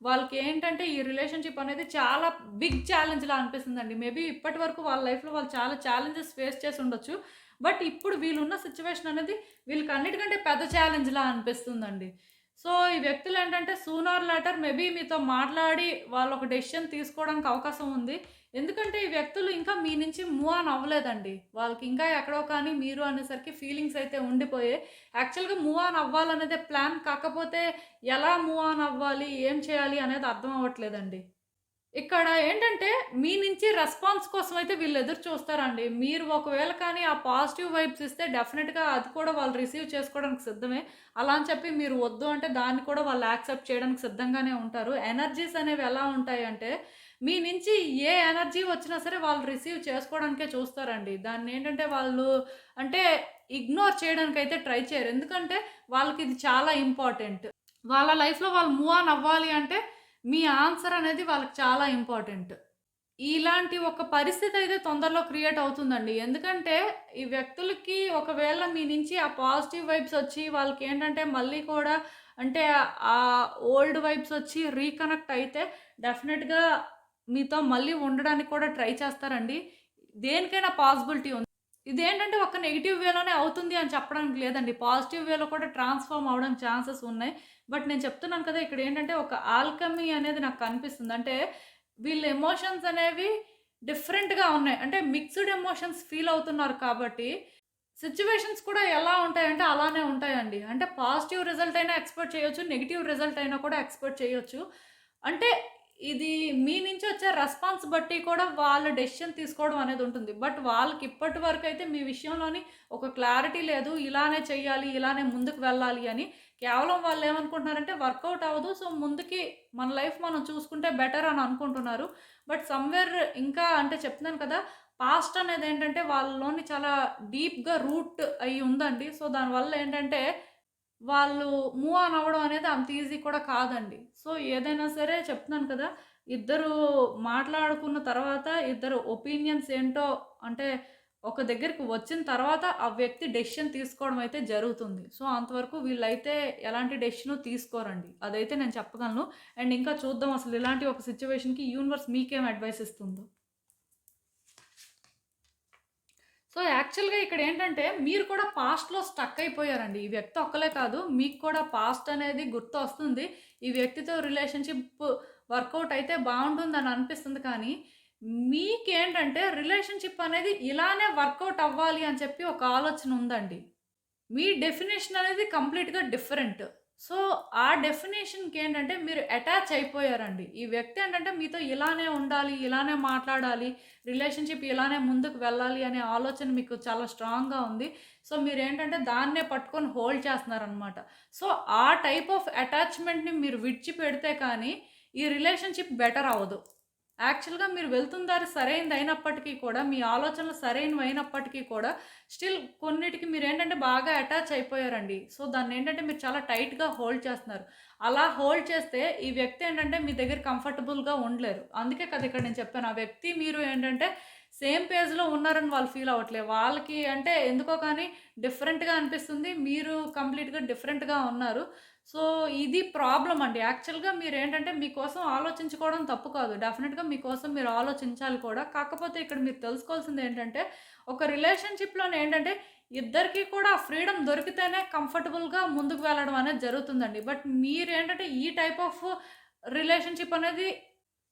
వాళ్ళకి ఏంటంటే ఈ రిలేషన్‌షిప్ అనేది చాలా బిగ్ ఛాలెంజ్‌లా అనిపిస్తుందండి. మేబీ ఇప్పటి వరకు వాళ్ళ లైఫ్‌లో వాళ్ళు చాలా ఛాలెంజెస్ ఫేస్ చేసి ఉండొచ్చు. బట్ ఇప్పుడు వీళ్ళున్న సిచ్యువేషన్ అనేది వీళ్ళకి అన్నిటికంటే పెద్ద ఛాలెంజ్‌లా అనిపిస్తుందండి. సో, ఈ వ్యక్తులు ఏంటంటే సూనర్ లేటర్ మేబీ మీతో మాట్లాడి వాళ్ళు ఒక డెసిషన్ తీసుకోవడానికి అవకాశం ఉంది. ఎందుకంటే ఈ వ్యక్తులు ఇంకా మీ నుంచి మూవ్ ఆన్ అవ్వలేదండి. వాళ్ళకి ఇంకా ఎక్కడో కానీ మీరు అనేసరికి ఫీలింగ్స్ అయితే ఉండిపోయాయి. యాక్చువల్‌గా మూవ్ ఆన్ అవ్వాలనేదే ప్లాన్. కాకపోతే ఎలా మూవ్ ఆన్ అవ్వాలి? ఏం చేయాలి? అనేది అర్థం అవ్వట్లేదండి. ఇక్కడ ఏంటంటే మీ నుంచి రెస్పాన్స్ కోసం అయితే వీళ్ళు ఎదురు చూస్తారండి. మీరు ఒకవేళ కానీ ఆ పాజిటివ్ వైబ్స్ ఇస్తే డెఫినెట్గా అది కూడా వాళ్ళు రిసీవ్ చేసుకోవడానికి సిద్ధమే. అలా అని చెప్పి మీరు వద్దు అంటే దాన్ని కూడా వాళ్ళు యాక్సెప్ట్ చేయడానికి సిద్ధంగానే ఉంటారు. ఎనర్జీస్ అనేవి ఎలా ఉంటాయంటే మీ నుంచి ఏ ఎనర్జీ వచ్చినా సరే వాళ్ళు రిసీవ్ చేసుకోవడానికే చూస్తారండి. దాన్ని ఏంటంటే వాళ్ళు అంటే ఇగ్నోర్ చేయడానికైతే ట్రై చేయరు. ఎందుకంటే వాళ్ళకి ఇది చాలా ఇంపార్టెంట్. వాళ్ళ లైఫ్‌లో వాళ్ళు మూవ్ ఆన్ అవ్వాలి అంటే మీ ఆన్సర్ అనేది వాళ్ళకి చాలా ఇంపార్టెంట్. ఇలాంటి ఒక పరిస్థితి అయితే తొందరలో క్రియేట్ అవుతుందండి. ఎందుకంటే ఈ వ్యక్తులకి ఒకవేళ మీ నుంచి ఆ పాజిటివ్ వైబ్స్ వచ్చి వాళ్ళకి ఏంటంటే మళ్ళీ కూడా అంటే ఆ ఓల్డ్ వైబ్స్ వచ్చి రీకనెక్ట్ అయితే డెఫినెట్గా మీతో మళ్ళీ ఉండడానికి కూడా ట్రై చేస్తారండి. దేనికైనా పాసిబిలిటీ ఉంది. ఇదేంటంటే ఒక నెగిటివ్ వేలోనే అవుతుంది అని చెప్పడానికి లేదండి. పాజిటివ్ వేలో కూడా ట్రాన్స్‌ఫార్మ్ అవడం ఛాన్సెస్ ఉన్నాయి. బట్ నేను చెప్తున్నాను కదా! ఇక్కడ ఏంటంటే ఒక ఆల్కమీ అనేది నాకు కనిపిస్తుంది. అంటే వీళ్ళ ఎమోషన్స్ అనేవి డిఫరెంట్‌గా ఉన్నాయి. అంటే మిక్స్డ్ ఎమోషన్స్ ఫీల్ అవుతున్నారు కాబట్టి సిచ్యువేషన్స్ కూడా ఎలా ఉంటాయంటే అలానే ఉంటాయండి. అంటే పాజిటివ్ రిజల్ట్ అయినా ఎక్స్‌పెక్ట్ చేయొచ్చు. నెగిటివ్ రిజల్ట్ అయినా కూడా ఎక్స్‌పెక్ట్ చేయొచ్చు. అంటే ఇది మీ నుంచి వచ్చే రెస్పాన్స్ బట్టి కూడా వాళ్ళు డెసిషన్ తీసుకోవడం అనేది ఉంటుంది. బట్ వాళ్ళకి ఇప్పటి అయితే మీ విషయంలోని ఒక క్లారిటీ లేదు. ఇలానే చేయాలి ఇలానే ముందుకు వెళ్ళాలి అని. కేవలం వాళ్ళు ఏమనుకుంటున్నారంటే వర్కౌట్ అవ్వదు. సో, ముందుకి మన లైఫ్ మనం చూసుకుంటే బెటర్ అని అనుకుంటున్నారు. బట్ సమ్‌వేర్ ఇంకా అంటే చెప్తున్నాను కదా! పాస్ట్ అనేది ఏంటంటే వాళ్ళలోని చాలా డీప్‌గా రూట్ అయ్యి ఉందండి. సో, దానివల్ల ఏంటంటే వాళ్ళు మూవ్ ఆన్ అవ్వడం అనేది అంత ఈజీ కూడా కాదండి. సో, ఏదైనా సరే చెప్తున్నాను కదా! ఇద్దరు మాట్లాడుకున్న తర్వాత ఇద్దరు ఒపీనియన్స్ ఏంటో అంటే ఒక దగ్గరికి వచ్చిన తర్వాత ఆ వ్యక్తి డెసిషన్ తీసుకోవడం అయితే జరుగుతుంది. సో, అంతవరకు వీళ్ళైతే ఎలాంటి డెసిషను తీసుకోరండి. అదైతే నేను చెప్పగలను. అండ్ ఇంకా చూద్దాం అసలు ఇలాంటి ఒక సిచ్యువేషన్కి యూనివర్స్ మీకేం అడ్వైస్ ఇస్తుందో. సో, యాక్చువల్‌గా ఇక్కడ ఏంటంటే మీరు కూడా పాస్ట్‌లో స్టక్ అయిపోయారండి. ఈ వ్యక్తి ఒక్కలే కాదు. మీకు కూడా పాస్ట్ అనేది గుర్తు వస్తుంది ఈ వ్యక్తితో రిలేషన్‌షిప్ వర్కౌట్ అయితే బావుంటుందని అనిపిస్తుంది కానీ, మీకేంటంటే రిలేషన్‌షిప్ అనేది ఇలానే వర్కౌట్ అవ్వాలి అని చెప్పి ఒక ఆలోచన ఉందండి. మీ డెఫినిషన్ అనేది కంప్లీట్‌గా డిఫరెంట్. సో, ఆ డెఫినిషన్‌కి ఏంటంటే మీరు అటాచ్ అయిపోయారండి. ఈ వ్యక్తి ఏంటంటే మీతో ఇలానే ఉండాలి, ఇలానే మాట్లాడాలి, రిలేషన్‌షిప్ ఇలానే ముందుకు వెళ్ళాలి అనే ఆలోచన మీకు చాలా స్ట్రాంగ్‌గా ఉంది. సో, మీరు ఏంటంటే దాన్నే పట్టుకొని హోల్డ్ చేస్తున్నారనమాట. సో, ఆ టైప్ ఆఫ్ అటాచ్‌మెంట్‌ని మీరు విడిచిపెడితే కానీ ఈ రిలేషన్‌షిప్ బెటర్ అవ్వదు. యాక్చువల్‌గా మీరు వెళ్తున్న దారి సరైనది అయినప్పటికీ కూడా, మీ ఆలోచనలు సరైనవి అయినప్పటికీ కూడా స్టిల్ కొన్నిటికి మీరు ఏంటంటే బాగా అటాచ్ అయిపోయారండి. సో, దాన్ని ఏంటంటే మీరు చాలా టైట్‌గా హోల్డ్ చేస్తున్నారు. అలా హోల్డ్ చేస్తే ఈ వ్యక్తి ఏంటంటే మీ దగ్గర కంఫర్టబుల్‌గా ఉండలేరు. అందుకే కదా ఇక్కడ నేను చెప్పాను. ఆ వ్యక్తి మీరు ఏంటంటే సేమ్ పేజ్‌లో ఉన్నారని వాళ్ళు ఫీల్ అవ్వట్లేదు. వాళ్ళకి అంటే ఎందుకో కానీ డిఫరెంట్‌గా అనిపిస్తుంది. మీరు కంప్లీట్‌గా డిఫరెంట్‌గా ఉన్నారు. సో, ఇది ప్రాబ్లం అండి. యాక్చువల్‌గా మీరు ఏంటంటే మీకోసం ఆలోచించుకోవడం తప్పు కాదు. డెఫినెట్గా మీకోసం మీరు ఆలోచించాలి కూడా. కాకపోతే ఇక్కడ మీరు తెలుసుకోవాల్సింది ఏంటంటే ఒక రిలేషన్‌షిప్‌లోనే ఏంటంటే ఇద్దరికీ కూడా ఫ్రీడమ్ దొరికితేనే కంఫర్టబుల్‌గా ముందుకు వెళ్ళడం అనేది జరుగుతుందండి. బట్ మీరేంటంటే ఈ టైప్ ఆఫ్ రిలేషన్‌షిప్ అనేది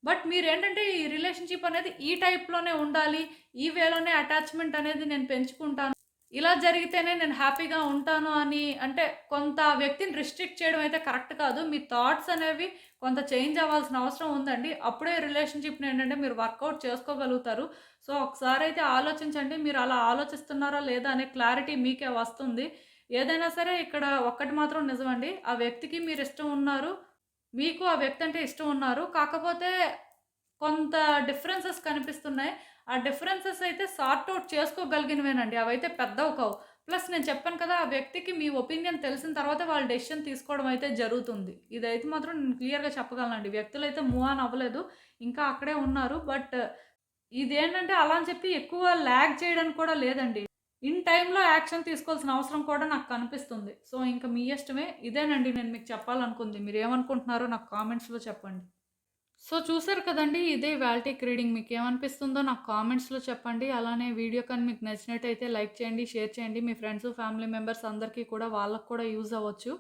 బట్ మీరేంటంటే ఈ రిలేషన్‌షిప్ అనేది ఈ టైప్‌లోనే ఉండాలి. ఈ వేలోనే అటాచ్‌మెంట్ అనేది నేను పెంచుకుంటాను. ఇలా జరిగితేనే నేను హ్యాపీగా ఉంటాను అని అంటే కొంత వ్యక్తిని రిస్ట్రిక్ట్ చేయడం అయితే కరెక్ట్ కాదు. మీ థాట్స్ అనేవి కొంత చేంజ్ అవ్వాల్సిన అవసరం ఉందండి. అప్పుడే రిలేషన్‌షిప్‌ని ఏంటంటే మీరు వర్కౌట్ చేసుకోగలుగుతారు. సో, ఒకసారి అయితే ఆలోచించండి. మీరు అలా ఆలోచిస్తున్నారా లేదా అనే క్లారిటీ మీకే వస్తుంది. ఏదైనా సరే ఇక్కడ ఒక్కటి మాత్రం నిజమండి. ఆ వ్యక్తికి మీరు ఇష్టం ఉన్నారు. మీకు ఆ వ్యక్తి అంటే ఇష్టం ఉన్నారు. కాకపోతే కొంత డిఫరెన్సెస్ కనిపిస్తున్నాయి. ఆ డిఫరెన్సెస్ అయితే సార్ట్ అవుట్ చేసుకోగలిగినవేనండి. అవైతే పెద్దవి కావు. ప్లస్ నేను చెప్పాను కదా! ఆ వ్యక్తికి మీ ఒపీనియన్ తెలిసిన తర్వాత వాళ్ళు డెసిషన్ తీసుకోవడం అయితే జరుగుతుంది. ఇదైతే మాత్రం నేను క్లియర్‌గా చెప్పగలనండి. వ్యక్తులు అయితే మూవ్ ఆన్ అవ్వలేదు. ఇంకా అక్కడే ఉన్నారు. బట్ ఇదేంటంటే అలా అని చెప్పి ఎక్కువ ల్యాగ్ చేయడానికి కూడా లేదండి. ఇన్ టైంలో యాక్షన్ తీసుకోవాల్సిన అవసరం కూడా నాకు కనిపిస్తుంది. సో, ఇంకా మీ ఇష్టమే. ఇదేనండి నేను మీకు చెప్పాలనుకుంది. మీరు ఏమనుకుంటున్నారో నాకు కామెంట్స్‌లో చెప్పండి. సో, చూసారు కదండీ! ఇదే ఇవాల్టికి రీడింగ్. మీకేమనిపిస్తుందో నాకు కామెంట్స్‌లో చెప్పండి. అలానే వీడియో కానీ మీకు నచ్చినట్టయితే లైక్ చేయండి, షేర్ చేయండి. మీ ఫ్రెండ్స్, ఫ్యామిలీ మెంబర్స్ అందరికీ కూడా వాళ్ళకి కూడా యూజ్ అవ్వచ్చు.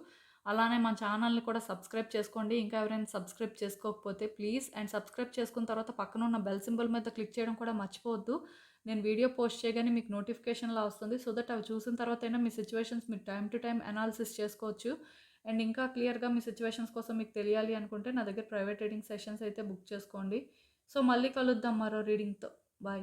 అలానే మా ఛానల్ని కూడా సబ్స్క్రైబ్ చేసుకోండి ఇంకా ఎవరైనా సబ్స్క్రైబ్ చేసుకోకపోతే ప్లీజ్ అండ్ సబ్స్క్రైబ్ చేసుకున్న తర్వాత పక్కన ఉన్న బెల్ సింబల్ మీద క్లిక్ చేయడం కూడా మర్చిపోవద్దు నేను వీడియో పోస్ట్ చేయగానే మీకు నోటిఫికేషన్లా వస్తుంది సో దట్ అవి చూసిన తర్వాత అయినా మీ సిచ్యువేషన్స్ మీరు టైం టు టైం అనాలిసిస్ చేసుకోవచ్చు అండ్ ఇంకా క్లియర్గా మీ సిచ్యువేషన్స్ కోసం మీకు తెలియాలి అనుకుంటే నా దగ్గర ప్రైవేట్ రీడింగ్ సెషన్స్ అయితే బుక్ చేసుకోండి. సో మళ్ళీ కలుద్దాం మరో రీడింగ్తో. బాయ్.